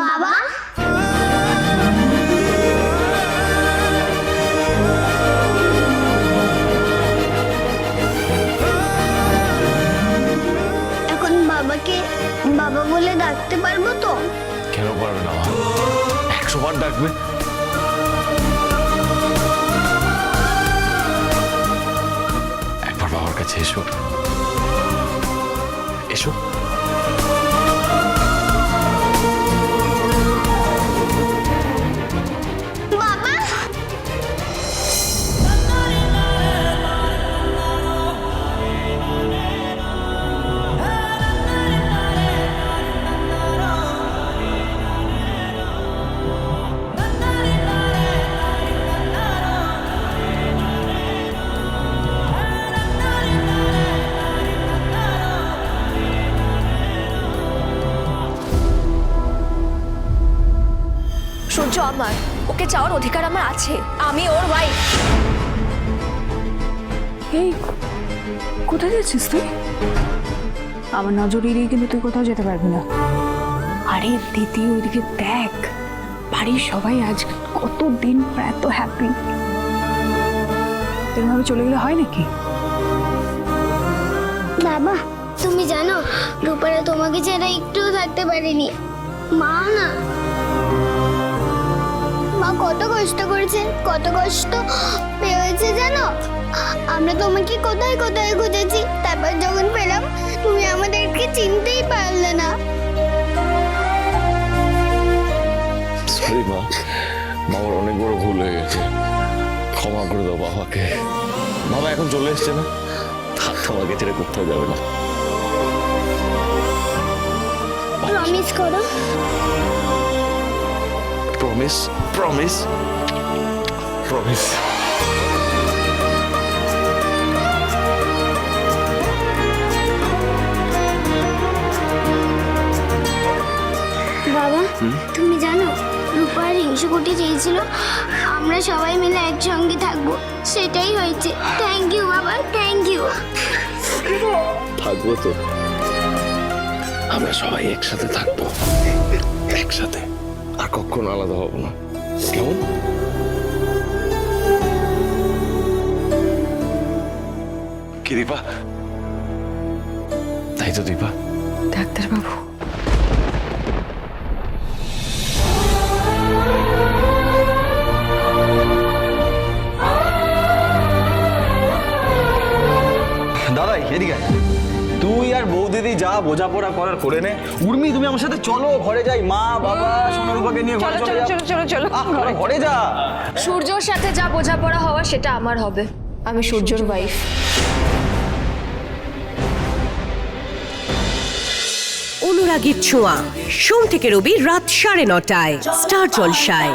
বাবা? এখন বাবাকে, বাবা বলে ডাকতে পারব তো? কেন পারবে না একশো বার ডাকবে। একবার বাবার কাছে এসো। সূর্য আমার। ওকে চাওয়ার অধিকার আমার আছে। আমি ওর ওয়াইফ এই কোথায় যাচ্ছিস তুই? আমার নজর এড়িয়ে কিন্তু তুই কোথাও যেতে পারবি না। আরে দিদি ওইদিকে দেখ। বাড়ির সবাই আজ কত দিন পর এত হ্যাপি এরভাবে চলে গেলে হয় নাকি? বাবা তুমি জানো রূপারা তোমাকে ছাড়া একটুও থাকতে পারেনি। মা না। মা কত কষ্ট করেছেন কত কষ্ট পেয়েছে জানো? আমরা তোমাকে কোথায় কোথায় খুঁজেছি তারপর যখন পেলাম তুমি আমাদেরকে চিনতেই পারলে না। সরি মা। বাবার অনেক বড় ভুল হয়ে গেছে। ক্ষমা করে দাও বাবাকে। বাবা এখন চলে এসছে না? থাক তোমাকে ছেড়ে কোথাও যাবে না। প্রমিস করো। প্রমিস প্রমিস প্রমিস বাবা তুমি জানো রূপার হিংসুকুটি চেয়েছিল আমরা সবাই মিলে একসঙ্গে থাকব। সেটাই হয়েছে। থ্যাংক ইউ বাবা থ্যাংক ইউ থাকব তো। আমরা সবাই একসাথে থাকব। একসাথে। আর কখনো আলাদা হব না। কেমন? কি দীপা? তাই তো দীপা। ডাক্তারবাবু। দাদাই এদিকে। তুই আর বৌদিদি যা বোঝাপড়া করার করে নে। উর্মি তুমি আমার সাথে চলো ঘরে যাই। মা বাবা সোনারূপাকে নিয়ে ঘরে চলে যাও। চলো চলো ঘরে। যা। সূর্যর সাথে যা বোঝাপড়া হওয়া সেটা আমার হবে। আমি সূর্যর ওয়াইফ অনুরাগীর ছোঁয়া। সোম থেকে রবি রাত সাড়ে নটায়। স্টার জলসায়।